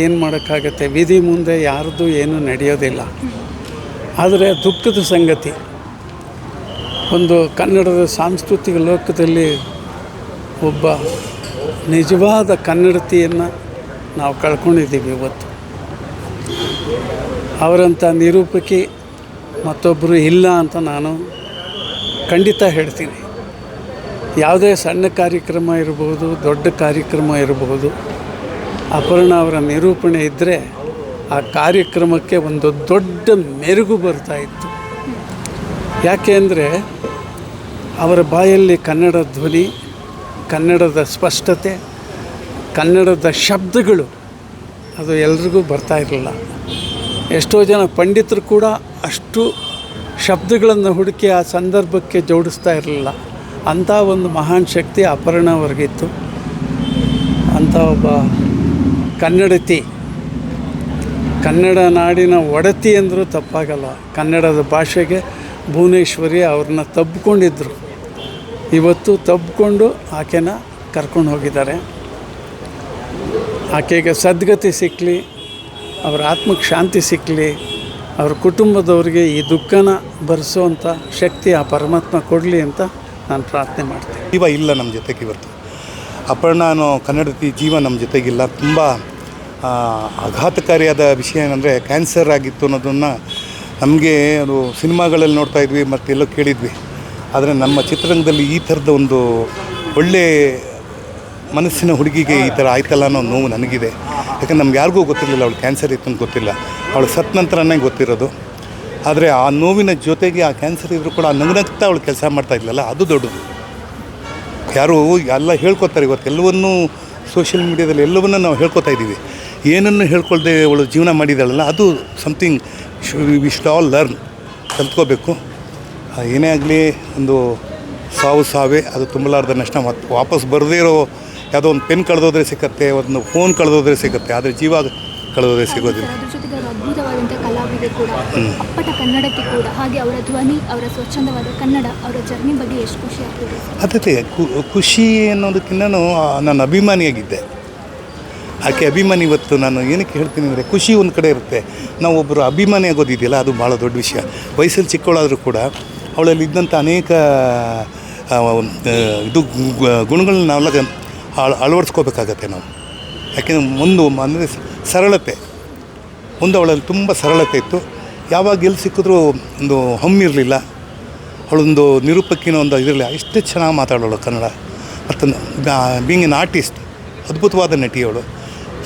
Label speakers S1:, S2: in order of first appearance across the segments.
S1: ಏನು ಮಾಡೋಕ್ಕಾಗತ್ತೆ? ವಿಧಿ ಮುಂದೆ ಯಾರ್ದು ಏನು ನಡೆಯೋದಿಲ್ಲ. ಆದರೆ ದುಃಖದ ಸಂಗತಿ. ಒಂದು ಕನ್ನಡದ ಸಾಂಸ್ಕೃತಿಕ ಲೋಕದಲ್ಲಿ ಒಬ್ಬ ನಿಜವಾದ ಕನ್ನಡತಿಯನ್ನು ನಾವು ಕಳ್ಕೊಂಡಿದ್ದೀವಿ ಇವತ್ತು. ಅವರಂಥ ನಿರೂಪಕಿ ಮತ್ತೊಬ್ಬರು ಇಲ್ಲ ಅಂತ ನಾನು ಖಂಡಿತ ಹೇಳ್ತೀನಿ. ಯಾವುದೇ ಸಣ್ಣ ಕಾರ್ಯಕ್ರಮ ಇರಬಹುದು ದೊಡ್ಡ ಕಾರ್ಯಕ್ರಮ ಇರಬಹುದು ಅಪರ್ಣ ಅವರ ನಿರೂಪಣೆ ಇದ್ದರೆ ಆ ಕಾರ್ಯಕ್ರಮಕ್ಕೆ ಒಂದು ದೊಡ್ಡ ಮೆರುಗು ಬರ್ತಾ ಇತ್ತು. ಯಾಕೆ ಅಂದರೆ ಅವರ ಬಾಯಲ್ಲಿ ಕನ್ನಡ ಧ್ವನಿ, ಕನ್ನಡದ ಸ್ಪಷ್ಟತೆ, ಕನ್ನಡದ ಶಬ್ದಗಳು, ಅದು ಎಲ್ರಿಗೂ ಬರ್ತಾ ಇರಲಿಲ್ಲ. ಎಷ್ಟೋ ಜನ ಪಂಡಿತರು ಕೂಡ ಅಷ್ಟು ಶಬ್ದಗಳನ್ನು ಹುಡುಕಿ ಆ ಸಂದರ್ಭಕ್ಕೆ ಜೋಡಿಸ್ತಾ ಇರಲಿಲ್ಲ. ಅಂಥ ಒಂದು ಮಹಾನ್ ಶಕ್ತಿ ಅಪರ್ಣ ಅವ್ರಿಗಿತ್ತು. ಅಂಥ ಒಬ್ಬ ಕನ್ನಡತಿ. ಕನ್ನಡ ನಾಡಿನ ಒಡತಿ ಅಂದರೂ ತಪ್ಪಾಗಲ್ಲ. ಕನ್ನಡದ ಭಾಷೆಗೆ ಭುವನೇಶ್ವರಿ ಅವ್ರನ್ನ ತಬ್ಕೊಂಡಿದ್ರು. ಇವತ್ತು ತಬ್ಕೊಂಡು ಆಕೆನ ಕರ್ಕೊಂಡು ಹೋಗಿದ್ದಾರೆ. ಆಕೆಗೆ ಸದ್ಗತಿ ಸಿಕ್ಕಲಿ ಅವರ ಆತ್ಮಕ್ಕೆ ಶಾಂತಿ ಸಿಕ್ಕಲಿ ಅವ್ರ ಕುಟುಂಬದವ್ರಿಗೆ ಈ ದುಃಖನ ಭರಿಸುವಂಥ ಶಕ್ತಿ ಆ ಪರಮಾತ್ಮ ಕೊಡಲಿ ಅಂತ ನಾನು ಪ್ರಾರ್ಥನೆ ಮಾಡ್ತೀನಿ.
S2: ಜೀವ ಇಲ್ಲ ನಮ್ಮ ಜೊತೆಗೆ ಇವತ್ತು. ಅಪರ್ಣ ಅನ್ನೋ ಕನ್ನಡತಿ ಜೀವ ನಮ್ಮ ಜೊತೆಗಿಲ್ಲ. ತುಂಬ ಆಘಾತಕಾರಿಯಾದ ವಿಷಯ ಏನಂದರೆ ಕ್ಯಾನ್ಸರ್ ಆಗಿತ್ತು ಅನ್ನೋದನ್ನು ನಮಗೆ ಅದು ಸಿನಿಮಾಗಳಲ್ಲಿ ನೋಡ್ತಾ ಇದ್ವಿ ಮತ್ತು ಎಲ್ಲೋ ಕೇಳಿದ್ವಿ. ಆದರೆ ನಮ್ಮ ಚಿತ್ರರಂಗದಲ್ಲಿ ಈ ಥರದ ಒಂದು ಒಳ್ಳೆ ಮನಸ್ಸಿನ ಹುಡುಗಿಗೆ ಈ ಥರ ಆಯ್ತಲ್ಲ ಅನ್ನೋ ನೋವು ನನಗಿದೆ. ಯಾಕಂದ್ರೆ ನಮ್ಗೆ ಯಾರಿಗೂ ಗೊತ್ತಿರಲಿಲ್ಲ ಅವಳು ಕ್ಯಾನ್ಸರ್ ಇತ್ತು ಅಂತ ಗೊತ್ತಿಲ್ಲ. ಅವಳು ಸತ್ ನಂತರನೇ ಗೊತ್ತಿರೋದು. ಆದರೆ ಆ ನೋವಿನ ಜೊತೆಗೆ ಆ ಕ್ಯಾನ್ಸರ್ ಇದ್ದರೂ ಕೂಡ ನಗನಗ್ತಾ ಅವಳು ಕೆಲಸ ಮಾಡ್ತಾ ಇದ್ಲಲ್ಲ, ಅದು ದೊಡ್ಡದು. ಯಾರು ಎಲ್ಲ ಹೇಳ್ಕೊತಾರೆ, ಇವತ್ತು ಎಲ್ಲವನ್ನೂ ಸೋಷಿಯಲ್ ಮೀಡ್ಯಾದಲ್ಲಿ ಎಲ್ಲವನ್ನೂ ನಾವು ಹೇಳ್ಕೊತಾ ಇದ್ದೀವಿ. ಏನನ್ನು ಹೇಳ್ಕೊಳ್ದೆ ಅವಳು ಜೀವನ ಮಾಡಿದಾಳಲ್ಲ ಅದು something we should all learn ಕಲ್ತ್ಕೋಬೇಕು ಏನೇ ಆಗಲಿ ಒಂದು ಸಾವು ಸಾವೇ ಅದು ತುಂಬಲಾರ್ದ ನಷ್ಟ. ಮತ್ತು ವಾಪಸ್ ಬರದೇ ಇರೋ ಯಾವುದೋ ಒಂದು ಪೆನ್ ಕಳೆದೋದ್ರೆ ಸಿಕ್ಕತ್ತೆ ಒಂದು ಫೋನ್ ಕಳೆದೋದ್ರೆ ಸಿಗುತ್ತೆ ಆದರೆ ಜೀವ ಕಳೆದೋದ್ರೆ ಸಿಗೋದಿಲ್ಲ.
S3: ಅದ್ಭುತವಾದಂಥ ಕಲಾವಿದೆ ಕೂಡ ಅಪ್ಪಟ ಕನ್ನಡತಿ ಕೂಡ ಹಾಗೆ ಅವರ ಧ್ವನಿ ಅವರ ಸ್ವಚ್ಛಂದವಾದ ಕನ್ನಡ ಅವರ ಜರ್ನಿ ಬಗ್ಗೆ ಎಷ್ಟು ಖುಷಿ ಆಗ್ತಿದೆ
S2: ಅದೇ ಖುಷಿ ಅನ್ನೋದಕ್ಕಿಂತ ನಾನು ಅಭಿಮಾನಿಯಾಗಿದ್ದೆ. ಆಕೆ ಅಭಿಮಾನಿ ಇವತ್ತು ನಾನು ಏನಕ್ಕೆ ಹೇಳ್ತೀನಿ ಅಂದರೆ ಖುಷಿ ಒಂದು ಕಡೆ ಇರುತ್ತೆ. ನಾವು ಒಬ್ಬರು ಅಭಿಮಾನಿ ಆಗೋದಿದೆಯಲ್ಲ, ಅದು ಭಾಳ ದೊಡ್ಡ ವಿಷಯ. ವಯಸ್ಸಲ್ಲಿ ಚಿಕ್ಕವಳಾದರೂ ಕೂಡ ಅವಳಲ್ಲಿ ಇದ್ದಂಥ ಅನೇಕ ಇದು ಗುಣಗಳನ್ನ ನಾವೆಲ್ಲ ಅಳ, ಅಳವಡಿಸ್ಕೋಬೇಕಾಗತ್ತೆ ನಾವು. ಯಾಕೆಂದರೆ ಒಂದು ಅಂದರೆ ಸರಳತೆ. ಒಂದು ಅವಳಲ್ಲಿ ತುಂಬ ಸರಳತೆ ಇತ್ತು. ಯಾವಾಗ ಎಲ್ಲಿ ಸಿಕ್ಕಿದ್ರೂ ಒಂದು ಹಮ್ಮಿರಲಿಲ್ಲ ಅವಳೊಂದು ನಿರೂಪಕಿನ ಒಂದು ಇದರಲ್ಲಿ ಎಷ್ಟು ಚೆನ್ನಾಗಿ ಮಾತಾಡೋಳು ಕನ್ನಡ. ಮತ್ತು ಬೀಂಗ್ ಆರ್ಟಿಸ್ಟ್ ಅದ್ಭುತವಾದ ನಟಿ ಅವಳು.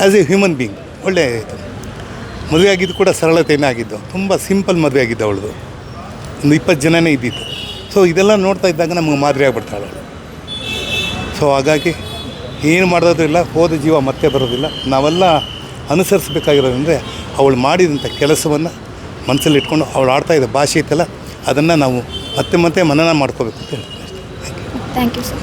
S2: ಆ್ಯಸ್ ಎ ಹ್ಯೂಮನ್ ಬೀಯಿಂಗ್ ಒಳ್ಳೆ ಆಯಿತು ಮದುವೆ ಆಗಿದ್ದು ಕೂಡ ಸರಳತೆಯೇ ಆಗಿದ್ದು. ತುಂಬ ಸಿಂಪಲ್ ಮದುವೆ ಆಗಿದ್ದು ಅವಳದು. ಒಂದು ಇಪ್ಪತ್ತು ಜನನೇ ಇದ್ದಿತ್ತು ಸೊ ಇದೆಲ್ಲ ನೋಡ್ತಾ ಇದ್ದಾಗ ನಮಗೆ ಮಾದರಿ ಆಗಿಬಿಡ್ತಾಳೆ ಅವಳು. ಸೊ ಹಾಗಾಗಿ ಏನು ಮಾಡೋದಿಲ್ಲ ಹೋದ ಜೀವ ಮತ್ತೆ ಬರೋದಿಲ್ಲ. ನಾವೆಲ್ಲ ಅನುಸರಿಸಬೇಕಾಗಿರೋದಂದರೆ ಅವಳು ಮಾಡಿದಂಥ ಕೆಲಸವನ್ನು ಮನಸ್ಸಲ್ಲಿ ಇಟ್ಕೊಂಡು ಅವಳು ಆಡ್ತಾ ಇದ್ದ ಭಾಷೆ ಇತ್ತಲ್ಲ ಅದನ್ನು ನಾವು ಮತ್ತೆ ಮತ್ತೆ ಮನನ ಮಾಡ್ಕೋಬೇಕು ಅಂತ ಹೇಳ್ತೀನಿ.
S3: Thank you sir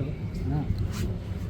S3: No.